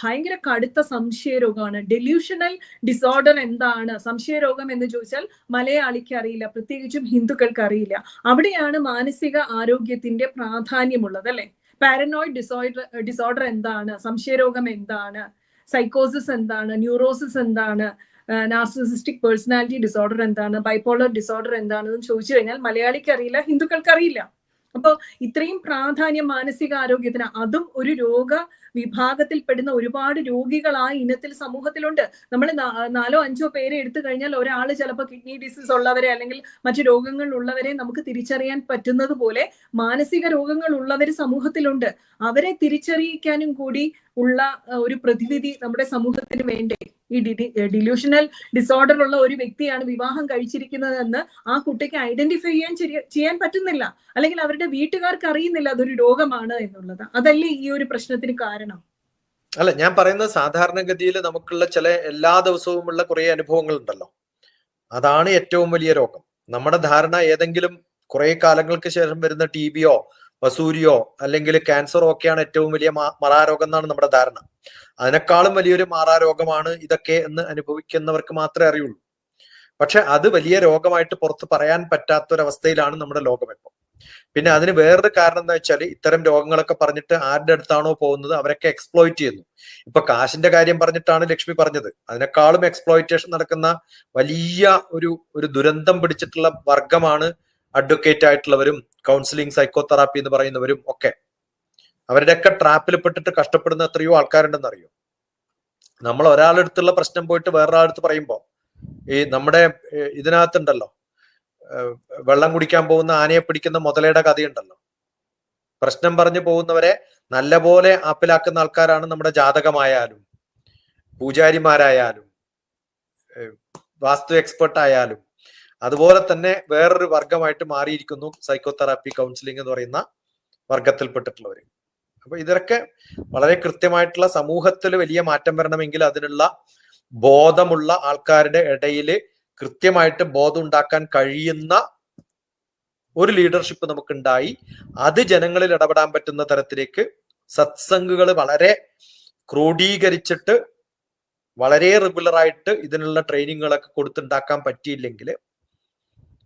ഭയങ്കര കടുത്ത സംശയരോഗമാണ്. ഡെല്യൂഷണൽ ഡിസോർഡർ എന്താണ്? സംശയരോഗം എന്ന് ചോദിച്ചാൽ മലയാളിക്ക് അറിയില്ല പ്രത്യേകിച്ചും ഹിന്ദുക്കൾക്ക് അറിയില്ല. അവിടെയാണ് മാനസിക ആരോഗ്യത്തിന്റെ പ്രാധാന്യമുള്ളത് അല്ലെ? പാരനോയിഡ് ഡിസോർഡർ ഡിസോർഡർ എന്താണ്? സംശയരോഗം എന്താണ്? സൈക്കോസിസ് എന്താണ്? ന്യൂറോസിസ് എന്താണ്? നാർസിസിസ്റ്റിക് പേഴ്സണാലിറ്റി ഡിസോർഡർ എന്താണ്? ബൈപോളർ ഡിസോർഡർ എന്താണെന്ന് ചോദിച്ചു കഴിഞ്ഞാൽ മലയാളിക്ക് അറിയില്ല ഹിന്ദുക്കൾക്ക് അറിയില്ല. അപ്പോൾ ഇത്രയും പ്രാധാന്യം മാനസികാരോഗ്യത്തിന് അതും ഒരു രോഗ വിഭാഗത്തിൽപ്പെടുന്ന ഒരുപാട് രോഗികൾ ആ ഇനത്തിൽ സമൂഹത്തിലുണ്ട്. നമ്മൾ നാലോ അഞ്ചോ പേരെ എടുത്തു കഴിഞ്ഞാൽ ഒരാൾ ചിലപ്പോൾ കിഡ്നി ഡിസീസ് ഉള്ളവരെ അല്ലെങ്കിൽ മറ്റു രോഗങ്ങൾ ഉള്ളവരെ നമുക്ക് തിരിച്ചറിയാൻ പറ്റുന്നത് പോലെ മാനസിക രോഗങ്ങൾ ഉള്ളവർ സമൂഹത്തിലുണ്ട്. അവരെ തിരിച്ചറിയിക്കാനും കൂടി ഉള്ള ഒരു പ്രതിവിധി നമ്മുടെ സമൂഹത്തിന് വേണ്ടേ. ഈ ഡിലൂഷണൽ ഡിസോർഡർ ഉള്ള ഒരു വ്യക്തിയാണ് വിവാഹം കഴിച്ചിരിക്കുന്നതെന്ന് ആ കുട്ടിക്ക് ഐഡന്റിഫൈ ചെയ്യാൻ ചെയ്യാൻ പറ്റുന്നില്ല. അല്ലെങ്കിൽ അവരുടെ വീട്ടുകാർക്ക് അറിയുന്നില്ല അതൊരു രോഗമാണ് എന്നുള്ളത്. അതല്ലേ ഈ ഒരു പ്രശ്നത്തിന് കാരണം? അല്ല ഞാൻ പറയുന്നത് സാധാരണഗതിയിൽ നമുക്കുള്ള ചില എല്ലാ ദിവസവുമുള്ള കുറേ അനുഭവങ്ങൾ ഉണ്ടല്ലോ അതാണ് ഏറ്റവും വലിയ രോഗം. നമ്മുടെ ധാരണ ഏതെങ്കിലും കുറെ കാലങ്ങൾക്ക് ശേഷം വരുന്ന ടി ബിയോ വസൂരിയോ അല്ലെങ്കിൽ ക്യാൻസറോ ഒക്കെയാണ് ഏറ്റവും വലിയ മറാരോഗം എന്നാണ് നമ്മുടെ ധാരണ. അതിനേക്കാളും വലിയൊരു മാറാരോഗമാണ് ഇതൊക്കെ എന്ന് അനുഭവിക്കുന്നവർക്ക് മാത്രമേ അറിയുള്ളൂ. പക്ഷെ അത് വലിയ രോഗമായിട്ട് പുറത്ത് പറയാൻ പറ്റാത്തൊരവസ്ഥയിലാണ് നമ്മുടെ ലോകം ഇപ്പോൾ പിന്നെ അതിന് വേറൊരു കാരണം എന്താ വെച്ചാൽ ഇത്തരം രോഗങ്ങളൊക്കെ പറഞ്ഞിട്ട് ആരുടെ അടുത്താണോ പോകുന്നത് അവരൊക്കെ എക്സ്പ്ലോയിറ്റ് ചെയ്യുന്നു. ഇപ്പൊ കാശിന്റെ കാര്യം പറഞ്ഞിട്ടാണ് ലക്ഷ്മി പറഞ്ഞത്. അതിനേക്കാളും എക്സ്പ്ലോയിറ്റേഷൻ നടക്കുന്ന വലിയ ഒരു ഒരു ദുരന്തം പിടിച്ചിട്ടുള്ള വർഗമാണ് അഡ്വക്കേറ്റ് ആയിട്ടുള്ളവരും കൗൺസിലിംഗ് സൈക്കോതെറാപ്പി എന്ന് പറയുന്നവരും ഒക്കെ. അവരുടെയൊക്കെ ട്രാപ്പിൽ പെട്ടിട്ട് കഷ്ടപ്പെടുന്ന എത്രയോ ആൾക്കാരുണ്ടെന്ന് അറിയോ നമ്മൾ ഒരാളെടുത്തുള്ള പ്രശ്നം പോയിട്ട് വേറൊരാളെടുത്ത് പറയുമ്പോൾ ഈ നമ്മുടെ ഇതിനകത്തുണ്ടല്ലോ വെള്ളം കുടിക്കാൻ പോകുന്ന ആനയെ പിടിക്കുന്ന മുതലയുടെ കഥയുണ്ടല്ലോ. പ്രശ്നം പറഞ്ഞു പോകുന്നവരെ നല്ലപോലെ ആപ്പിലാക്കുന്ന ആൾക്കാരാണ് നമ്മുടെ ജാതകമായാലും പൂജാരിമാരായാലും വാസ്തു എക്സ്പെർട്ട് ആയാലും അതുപോലെ തന്നെ വേറൊരു വർഗമായിട്ട് മാറിയിരിക്കുന്നു സൈക്കോതെറാപ്പി കൗൺസിലിംഗ് എന്ന് പറയുന്ന വർഗത്തിൽപ്പെട്ടിട്ടുള്ളവർ അപ്പൊ ഇതൊക്കെ വളരെ കൃത്യമായിട്ടുള്ള സമൂഹത്തിൽ വലിയ മാറ്റം വരണമെങ്കിൽ അതിനുള്ള ബോധമുള്ള ആൾക്കാരുടെ ഇടയിൽ കൃത്യമായിട്ട് ബോധം ഉണ്ടാക്കാൻ കഴിയുന്ന ഒരു ലീഡർഷിപ്പ് നമുക്കുണ്ടായി. അത് ജനങ്ങളിൽ ഇടപെടാൻ പറ്റുന്ന തരത്തിലേക്ക് സത്സംഗുകൾ വളരെ ക്രോഡീകരിച്ചിട്ട് വളരെ റെഗുലർ ആയിട്ട് ഇതിനുള്ള ട്രെയിനിങ്ങുകളൊക്കെ കൊടുത്തുണ്ടാക്കാൻ പറ്റിയില്ലെങ്കിൽ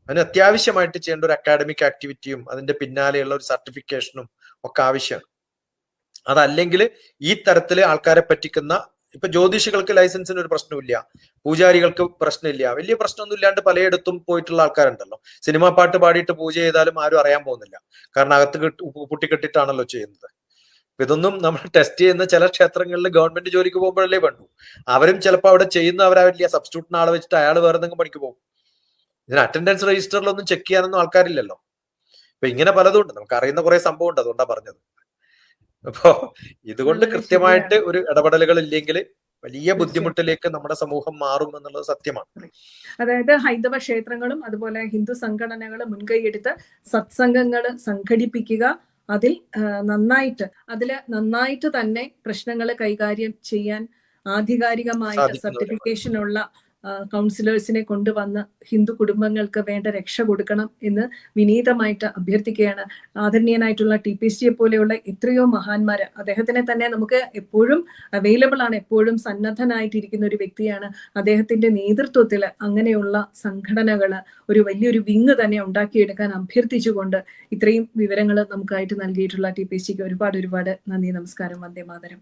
അതിന് അത്യാവശ്യമായിട്ട് ചെയ്യേണ്ട ഒരു അക്കാഡമിക് ആക്ടിവിറ്റിയും അതിന്റെ പിന്നാലെയുള്ള ഒരു സർട്ടിഫിക്കേഷനും ഒക്കെ ആവശ്യമാണ്. അതല്ലെങ്കിൽ ഈ തരത്തിൽ ആൾക്കാരെ പറ്റിക്കുന്ന ഇപ്പൊ ജ്യോതിഷികൾക്ക് ലൈസൻസിന് ഒരു പ്രശ്നമില്ല പൂജാരികൾക്ക് പ്രശ്നമില്ല. വലിയ പ്രശ്നമൊന്നും ഇല്ലാണ്ട് പലയിടത്തും പോയിട്ടുള്ള ആൾക്കാരുണ്ടല്ലോ. സിനിമാ പാട്ട് പാടിയിട്ട് പൂജ ചെയ്താലും ആരും അറിയാൻ പോകുന്നില്ല. കാരണം അകത്ത് പൊട്ടിക്കെട്ടിട്ടാണല്ലോ ചെയ്യുന്നത്. ഇതൊന്നും നമ്മൾ ടെസ്റ്റ് ചെയ്യുന്ന ചില ക്ഷേത്രങ്ങളിൽ ഗവൺമെന്റ് ജോലിക്ക് പോകുമ്പോഴല്ലേ വേണ്ടു. അവരും ചിലപ്പോൾ അവിടെ ചെയ്യുന്ന അവരാ വലിയ സബ്സ്റ്റിറ്റ്യൂട്ടിന് ആളെ വെച്ചിട്ട് അയാൾ വേറെ എന്തെങ്കിലും പണിക്ക് പോകും. ഇതിന് അറ്റൻഡൻസ് രജിസ്റ്ററിലൊന്നും ചെക്ക് ചെയ്യാനൊന്നും ആൾക്കാരില്ലല്ലോ. ഇപ്പൊ ഇങ്ങനെ പലതും ഉണ്ട് നമുക്ക് അറിയുന്ന കുറെ സംഭവം ഉണ്ട് അതുകൊണ്ടാ പറഞ്ഞത്. അപ്പോ ഇതുകൊണ്ട് കൃത്യമായിട്ട് ഒരു ഇടപെടലുകൾ ഇല്ലെങ്കിൽ വലിയ ബുദ്ധിമുട്ടിലേക്ക് നമ്മുടെ സമൂഹം മാറും എന്നുള്ളത് സത്യമാണ്. അതായത് ഹൈന്ദവ ക്ഷേത്രങ്ങളും അതുപോലെ ഹിന്ദു സംഘടനകളും മുൻകൈയെടുത്ത് സത്സംഗങ്ങൾ സംഘടിപ്പിക്കുക. അതിൽ നന്നായിട്ട് അതിൽ നന്നായിട്ട് തന്നെ പ്രശ്നങ്ങൾ കൈകാര്യം ചെയ്യാൻ ആധികാരികമായ സർട്ടിഫിക്കേഷൻ സാധിക്കുന്നവരാണ്. കൗൺസിലേഴ്സിനെ കൊണ്ടുവന്ന് ഹിന്ദു കുടുംബങ്ങൾക്ക് വേണ്ട രക്ഷ കൊടുക്കണം എന്ന് വിനീതമായിട്ട് അഭ്യർത്ഥിക്കുകയാണ്. ആദരണീയനായിട്ടുള്ള ടി പി സിയെ പോലെയുള്ള എത്രയോ മഹാന്മാര് അദ്ദേഹത്തിനെ തന്നെ നമുക്ക് എപ്പോഴും അവൈലബിൾ ആണ് എപ്പോഴും സന്നദ്ധനായിട്ടിരിക്കുന്ന ഒരു വ്യക്തിയാണ്. അദ്ദേഹത്തിന്റെ നേതൃത്വത്തിൽ അങ്ങനെയുള്ള സംഘടനകൾ ഒരു വലിയൊരു വിങ് തന്നെ ഉണ്ടാക്കിയെടുക്കാൻ അഭ്യർത്ഥിച്ചുകൊണ്ട് ഇത്രയും വിവരങ്ങൾ നമുക്കായിട്ട് നൽകിയിട്ടുള്ള ടി പി സിക്ക് ഒരുപാട് ഒരുപാട് നന്ദി നമസ്കാരം വന്ദേ മാതരം.